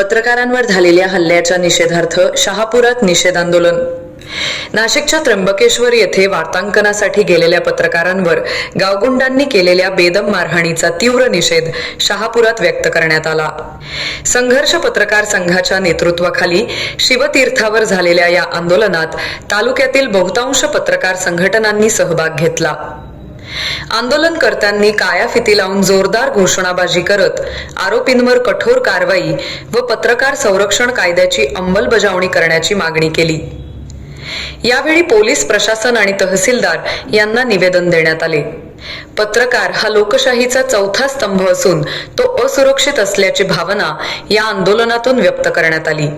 पत्रकारांवर झालेल्या हल्ल्याच्या निषेधार्थ शहापुरात निषेध आंदोलन. नाशिकच्या त्र्यंबकेश्वर येथे वार्तांकनासाठी गेलेल्या पत्रकारांवर गावगुंडांनी केलेल्या बेदम मारहाणीचा तीव्र निषेध शहापुरात व्यक्त करण्यात आला. संघर्ष पत्रकार संघाच्या नेतृत्वाखाली शिवतीर्थावर झालेल्या या आंदोलनात तालुक्यातील बहुतांश पत्रकार संघटनांनी सहभाग घेतला. आंदोलनकर्त्यांनी काया फिती लावून जोरदार घोषणाबाजी करत आरोपींवर कठोर कारवाई व पत्रकार संरक्षण कायद्याची अंमलबजावणी करण्याची मागणी केली. यावेळी पोलीस प्रशासन आणि तहसीलदार यांना निवेदन देण्यात आले. पत्रकार हा लोकशाहीचा चौथा स्तंभ असून तो असुरक्षित असल्याची भावना या आंदोलनातून व्यक्त करण्यात आली.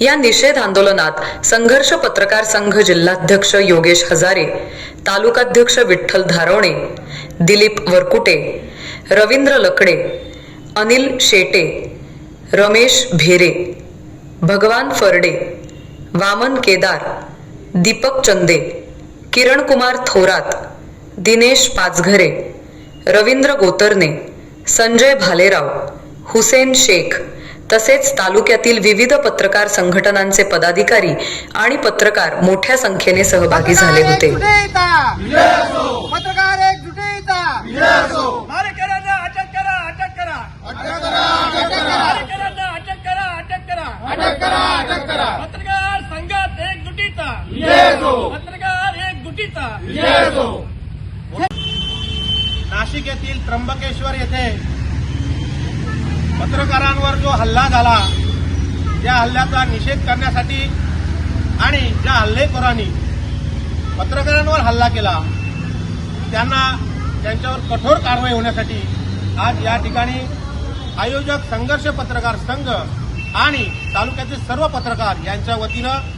या निषेध आंदोलनात संघर्ष पत्रकार संघ जिल्हाध्यक्ष योगेश हजारे तालुकाध्यक्ष विठ्ठल धारवणे दिलीप वरकुटे रवींद्र लकडे अनिल शेटे रमेश भेरे भगवान फरडे वामन केदार दीपक चंदे किरणकुमार थोरात दिनेश पाचघरे रवींद्र गोतरणे संजय भालेराव हुसेन शेख तसेच तालुक्यातील विविध पत्रकार संघटनांचे पदाधिकारी आणि पत्रकार मोठ्या संख्येने सहभागी झाले होते पत्रकार एक जुटेता मारेकरांना अटक करा अटक करा मारेकरांना अटक करा अटक करा अटक करा अटक करा पत्रकार संघात एक गुटीचा पत्रकार एक गुटीचा नाशिक येथील त्र्यंबकेश्वर येथे पत्रकारांवर जो हल्ला झाला त्या हल्ल्याचा निषेध करण्यासाठी आणि ज्या हल्लेखोरांनी पत्रकारांवर हल्ला केला त्यांना त्यांच्यावर कठोर कारवाई होण्यासाठी आज या ठिकाणी आयोजक संघर्ष पत्रकार संघ आणि तालुक्यातील सर्व पत्रकार यांच्या वतीनं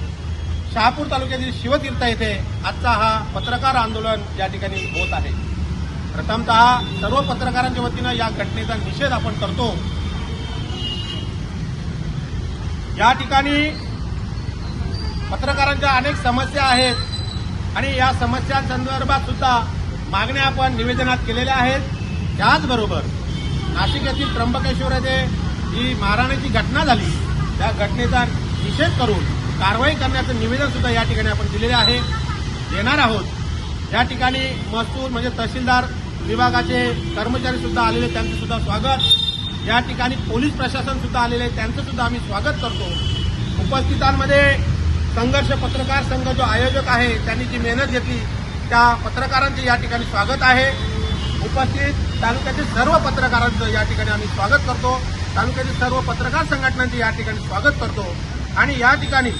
शहापूर तालुक्यातील शिवतीर्थ येथे आजचा हा पत्रकार आंदोलन या ठिकाणी होत आहे. प्रथमतः सर्व पत्रकारांच्या वतीनं या घटनेचा निषेध आपण करतो. या ठिकाणी पत्रकारांच्या अनेक समस्या आहेत आणि या समस्यांसंदर्भात सुद्धा मागण्या आपण निवेदनात केलेल्या आहेत. त्याचबरोबर नाशिक येथील त्र्यंबकेश्वर येथे जी मारहाणीची घटना झाली. त्या घटनेचा निषेध करून कारवाई करण्याचं निवेदन सुद्धा या ठिकाणी आपण दिलेले आहे. देणार आहोत. या ठिकाणी महसूल म्हणजे तहसीलदार विभागाचे कर्मचारी सुद्धा आलेले त्यांचं सुद्धा स्वागत. या ठिकाणी पोलीस प्रशासन सुद्धा आलेले त्यांचं सुद्धा आम्ही स्वागत करतो. उपस्थितांमध्ये संघर्ष पत्रकार संघ जो आयोजक आहे त्यांनी जी मेहनत घेतली त्या पत्रकारांचे या ठिकाणी स्वागत आहे. उपस्थित तालुक्यातील सर्व पत्रकारांचं या ठिकाणी आम्ही स्वागत करतो. तालुक्यातील सर्व पत्रकार संघटनांचे या ठिकाणी स्वागत करतो. आणि या ठिकाणी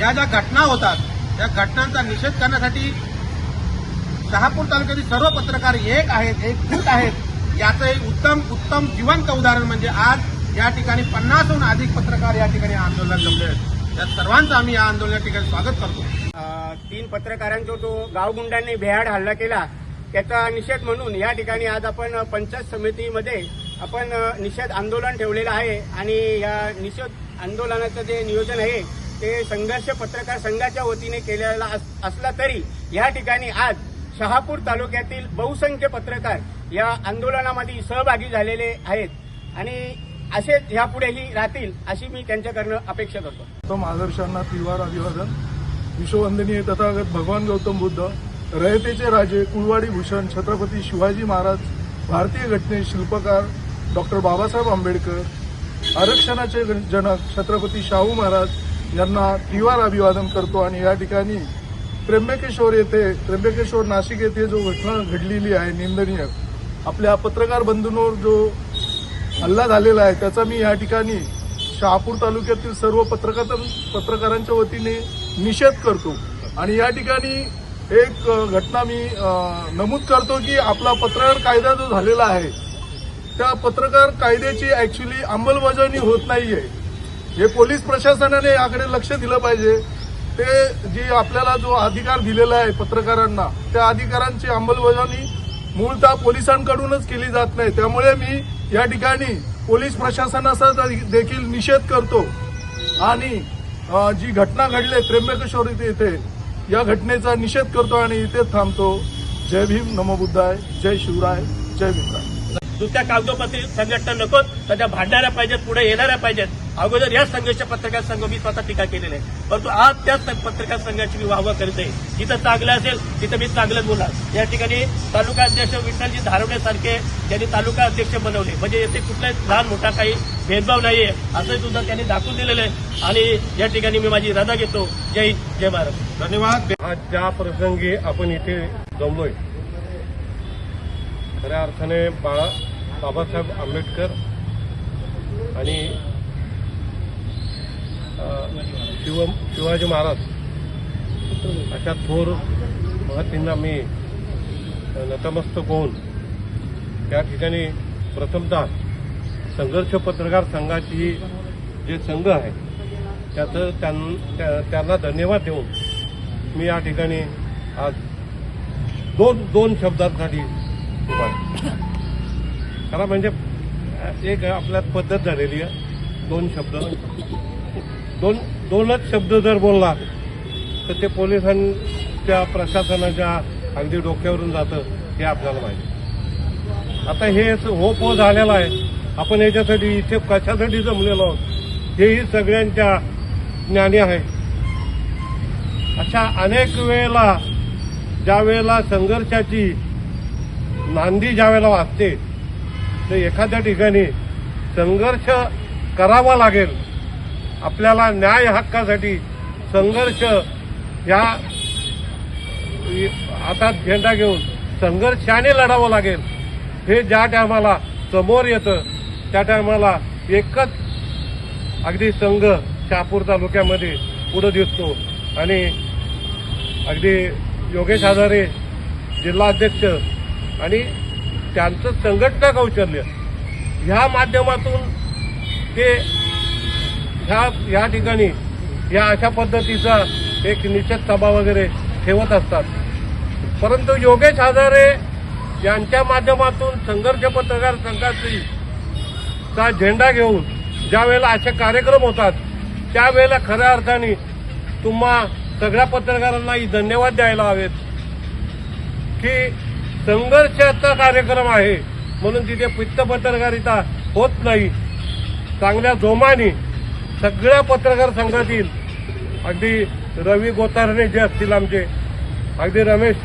या ज्या घटना होतात त्या घटनांचा निषेध करण्यासाठी शहापूर तालुक्यातील सर्व पत्रकार एक आहेत एकजूट आहेत. याचं एक उत्तम उत्तम जिवंत उदाहरण म्हणजे आज या ठिकाणी पन्नासहून अधिक पत्रकार या ठिकाणी आंदोलन जमले आहेत. त्या सर्वांचं आम्ही या आंदोलना ठिकाणी स्वागत करतो. तीन पत्रकारांचा जो गावगुंडांनी बेहाड हल्ला केला. त्याचा निषेध म्हणून या ठिकाणी आज आपण पंचायत समितीमध्ये आपण निषेध आंदोलन ठेवलेलं आहे आणि या निषेध आंदोलनाचं जे नियोजन आहे ते संघर्ष पत्रकार संघाच्या वतीने केलेला अस- असला तरी या ठिकाणी आज शहापूर तालुक्यातील बहुसंख्य पत्रकार या आंदोलनामध्ये सहभागी झालेले आहेत. आणि असेच यापुढेही राहतील अशी मी त्यांच्याकडनं अपेक्षा करतो. उत्तम आदर्शांना तिवार अभिवादन. विश्ववंदनीय तथागत भगवान गौतम बुद्ध रयतेचे राजे कुळवाडी भूषण छत्रपती शिवाजी महाराज भारतीय घटने शिल्पकार डॉक्टर बाबासाहेब आंबेडकर आरक्षणाचे जनक छत्रपती शाहू महाराज यांना तिवार अभिवादन करतो आणि या ठिकाणी त्र्यंबकेश्वर येथे त्र्यंबकेश्वर नाशिक येथे जो घटना घडलेली आहे निंदनीय. आपल्या पत्रकार बंधूंवर जो हल्ला झालेला आहे त्याचा मी या ठिकाणी शहापूर तालुक्यातील सर्व पत्रकार पत्रकारांच्या वतीने निषेध करतो. आणि या ठिकाणी एक घटना मी नमूद करतो की आपला पत्रकार कायदा जो झालेला आहे त्या पत्रकार कायद्याची ॲक्च्युली अंमलबजावणी होत नाही आहे हे पोलीस प्रशासनाने याकडे लक्ष दिलं पाहिजे. ते जी आपल्याला जो अधिकार दिलेला आहे पत्रकारांना त्या अधिकारांची अंमलबजावणी मूळतः पोलिसांकडूनच केली जात नाही. त्यामुळे मी या ठिकाणी पोलीस प्रशासनाचा देखील निषेध करतो. आणि जी घटना घडली त्र्यंबकेश्वर इथे इथे या घटनेचा निषेध करतो आणि इथेच थांबतो. जय भीम नमो बुद्धाय जय शिवराय जय भीमराय दुसऱ्या कागदोपत्री संघटना नकोत त्याच्या त्या भांडणाऱ्या पाहिजेत पुढे येणाऱ्या पाहिजेत. अगोदर या संघर्ष पत्रकार संघ मी स्वतः टीका केलेली आहे. परंतु आज त्याच पत्रकार संघाची मी वाहवा आहे. जिथं चांगलं असेल तिथं मी चांगलं बोला या ठिकाणी तालुका अध्यक्ष विठ्ठलजी धारवण्यासारखे त्यांनी तालुका अध्यक्ष बनवले. म्हणजे येथे कुठलाही लहान मोठा काही भेदभाव नाहीये. असं सुद्धा त्यांनी दाखवून दिलेलं आहे. आणि या ठिकाणी मी माझी रजा घेतो. जय हिंद जय महाराष्ट्र धन्यवाद. आज ज्या प्रसंगी आपण इथे जमलोय खऱ्या अर्थाने बाळा बाबासाहेब आंबेडकर आणि शिव शिवाजी महाराज. अशा थोर महतींना मी नतमस्तक होऊन त्या ठिकाणी प्रथमतः संघर्ष पत्रकार संघाची जे संघ आहे त्याचं त्यां- त्या- त्यांना धन्यवाद देऊन मी या ठिकाणी आज दोन दोन शब्दांसाठी उभा खरा म्हणजे एक आपल्यात पद्धत झालेली आहे दोन शब्द. दोन दोनच शब्द जर बोलला तर ते पोलिसांच्या प्रशासनाच्या अगदी डोक्यावरून जातं हे आपल्याला माहिती. आता हे हो पो झालेला आहे. आपण याच्यासाठी इथे कशासाठी जमलेलो आहोत? हेही सगळ्यांच्या ज्ञानी आहे अशा अनेक वेळेला ज्या वेळेला संघर्षाची नांदी ज्या वेळेला वाचते तर एखाद्या ठिकाणी संघर्ष करावा लागेल. आपल्याला न्याय हक्कासाठी संघर्ष या हातात झेंडा घेऊन संघर्षाने लढावं लागेल. हे ज्या टायमाला समोर येतं त्या टायमाला एकच अगदी संघ शहापूर तालुक्यामध्ये पुढं दिसतो. आणि अगदी योगेश आधारे जिल्हाध्यक्ष आणि त्यांचं संघटना कौशल्य. ह्या माध्यमातून ते ह्या या ठिकाणी या अशा पद्धतीचा एक निषेध सभा वगैरे ठेवत असतात. परंतु योगेश हजारे यांच्या माध्यमातून संघर्ष पत्रकार संघाची चा झेंडा घेऊन ज्या वेळेला असे कार्यक्रम होतात त्यावेळेला खऱ्या अर्थाने तुम्हा सगळ्या पत्रकारांनाही धन्यवाद द्यायला हवेत की संघर्षाचा कार्यक्रम आहे म्हणून तिथे पित्त पत्रकारिता होत नाही. चांगल्या जोमाने सगळ्या पत्रकार संघातील अगदी रवी गोतारणे जे असतील आमचे अगदी रमेश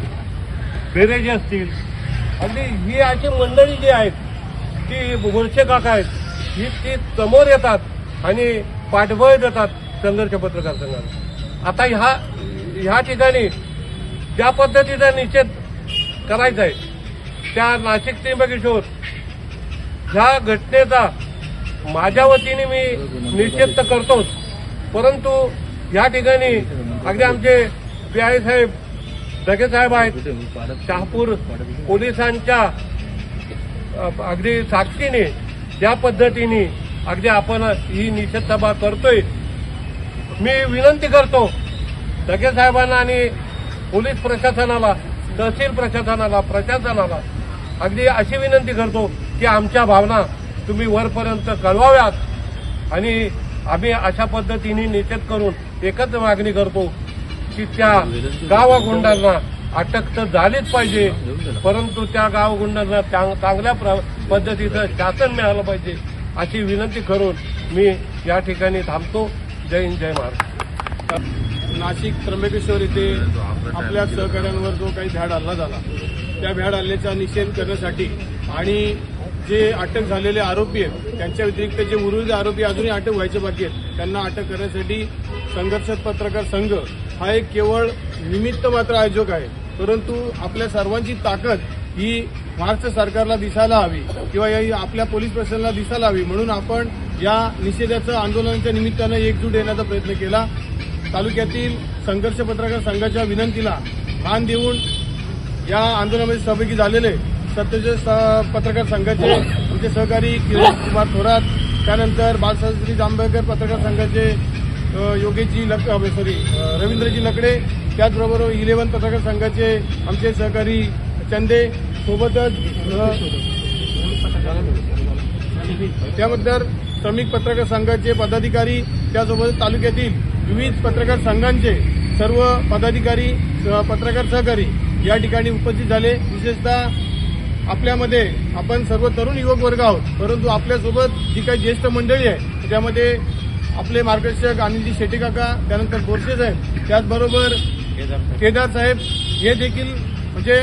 बेरे जे असतील अगदी ही अशी मंडळी जी आहेत ती बोरसे काका आहेत ही ती समोर येतात आणि पाठबळ देतात संघर्ष पत्रकार संघाला. आता ह्या ह्या ठिकाणी ज्या पद्धतीचा निषेध करायचा आहे त्या नाशिक त्र्यंबकेश्वर ह्या घटनेचा माझ्या वतीने मी निषेध तर करतोच. परंतु या ठिकाणी अगदी आमचे पी आय साहेब दगे साहेब आहेत. शहापूर पोलिसांच्या अगदी साक्षीने ज्या पद्धतीने अगदी आपण ही निषेध सभा करतोय. मी विनंती करतो दगे साहेबांना आणि पोलीस प्रशासनाला तहसील प्रशासनाला प्रशासनाला अगदी अशी विनंती करतो की आमच्या भावना तुम्ही वरपर्यंत कळवाव्यात. आणि आम्ही अशा पद्धतीने निषेध करून एकच मागणी करतो की त्या गावागुंडांना अटक तर झालीच पाहिजे परंतु त्या गावगुंडांना चांग- चांगल्या प्र- पद्धतीचं शासन मिळालं पाहिजे अशी विनंती करून मी या ठिकाणी थांबतो. जय हिंद जय महाराष्ट्र. नाशिक त्र्यंबकेश्वर येथे आपल्या सहकाऱ्यांवर जो काही भ्याड हल्ला झाला त्या भ्याड हल्ल्याचा निषेध करण्यासाठी आणि जे अटक झालेले आरोपी आहेत त्यांच्या व्यतिरिक्त जे उर्वरित आरोपी अजूनही अटक व्हायचे बाकी आहेत त्यांना अटक करण्यासाठी संघर्ष पत्रकार संघ हा एक केवळ निमित्त मात्र आयोजक आहे. परंतु आपल्या सर्वांची ताकद ही महाराष्ट्र सरकारला दिसायला हवी किंवा या आपल्या पोलीस प्रशासनाला दिसायला हवी. म्हणून आपण या निषेधाचं आंदोलनाच्या निमित्तानं एकजूट येण्याचा प्रयत्न केला. तालुक्यातील संघर्ष पत्रकार संघाच्या विनंतीला मान देऊन या आंदोलनामध्ये सहभागी झालेले सत्यचे स- पत्रकार संघाचे आमचे सहकारी किरण कुमार थोरात त्यानंतर बालशास्त्री जांभेकर पत्रकार संघाचे योगेशजी लक सॉरी रवींद्रजी लकडे त्याचबरोबर इलेव्हन पत्रकार संघाचे आमचे सहकारी चंदे सोबतच त्याबद्दल श्रमिक पत्रकार संघाचे पदाधिकारी त्यासोबत तालुक्यातील विविध पत्रकार संघांचे सर्व पदाधिकारी पत्रकार सहकारी या ठिकाणी उपस्थित झाले. विशेषतः आपल्यामध्ये आपण सर्व तरुण युवक वर्ग आहोत परंतु आपल्यासोबत जी काही ज्येष्ठ मंडळी आहे त्यामध्ये आपले मार्गदर्शक अनिलजी शेट्टी काका त्यानंतर बोरसे साहेब त्याचबरोबर केदार साहेब. हे देखील म्हणजे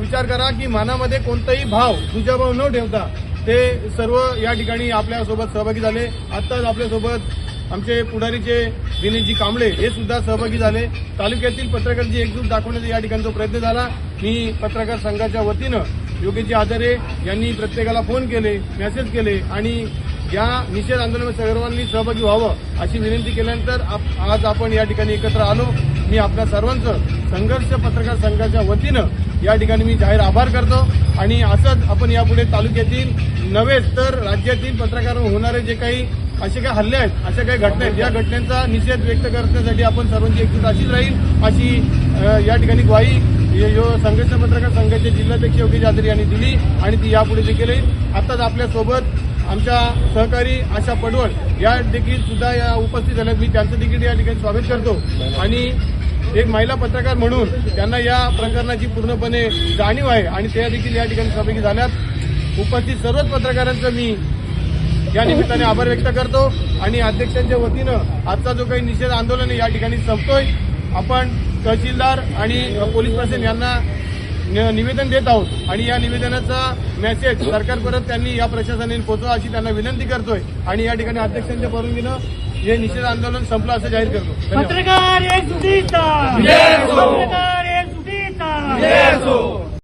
विचार करा की मनामध्ये कोणताही भाव भाव न ठेवता ते सर्व या ठिकाणी आपल्यासोबत सहभागी झाले. आत्ताच आपल्यासोबत आमचे पुढारीचे दिनेशजी कांबळे हे सुद्धा सहभागी झाले. तालुक्यातील पत्रकारांची एकजूट दाखवण्याचा या ठिकाणचा प्रयत्न झाला. मी पत्रकार संघाच्या वतीनं योगेशजी आजारे यांनी प्रत्येकाला फोन केले मेसेज केले आणि या निषेध आंदोलनामध्ये सर्वांनी सहभागी व्हावं अशी विनंती केल्यानंतर आप- आज आपण या ठिकाणी एकत्र आलो. मी आपल्या सर्वांचं संघर्ष पत्रकार संघाच्या वतीनं या ठिकाणी मी जाहीर आभार करतो. आणि असंच आपण यापुढे तालुक्यातील नव्हेच तर राज्यातील पत्रकारांवर होणारे जे काही असे काही हल्ले आहेत अशा काही घटना आहेत या घटनांचा निषेध व्यक्त करण्यासाठी आपण सर्वांची एकजूट अशीच राहील अशी या ठिकाणी ग्वाही यो संघर्ष पत्रकार संघाचे जिल्हाध्यक्ष योगी आदरी यांनी दिली आणि ती यापुढे देखील येईल आताच आपल्यासोबत आमच्या सहकारी आशा पडवळ या देखील सुद्धा या उपस्थित झाल्यात. मी त्यांचं देखील या ठिकाणी स्वागत करतो. आणि एक महिला पत्रकार म्हणून त्यांना या प्रकरणाची पूर्णपणे जाणीव आहे आणि त्या देखील या ठिकाणी सहभागी झाल्यात. उपस्थित सर्वच पत्रकारांचं मी या निमित्ताने आभार व्यक्त करतो आणि अध्यक्षांच्या वतीनं आजचा जो काही निषेध आंदोलन आहे या ठिकाणी संपतोय. आपण तहसीलदार आणि पोलीस प्रशासन यांना निवेदन देत आहोत. आणि या निवेदनाचा मेसेज सरकारपर्यंत त्यांनी या प्रशासनाने पोहोचवा अशी त्यांना विनंती करतोय. आणि या ठिकाणी अध्यक्षांच्या परवानगीनं हे निषेध आंदोलन संपलं असं जाहीर करतो. पत्रकार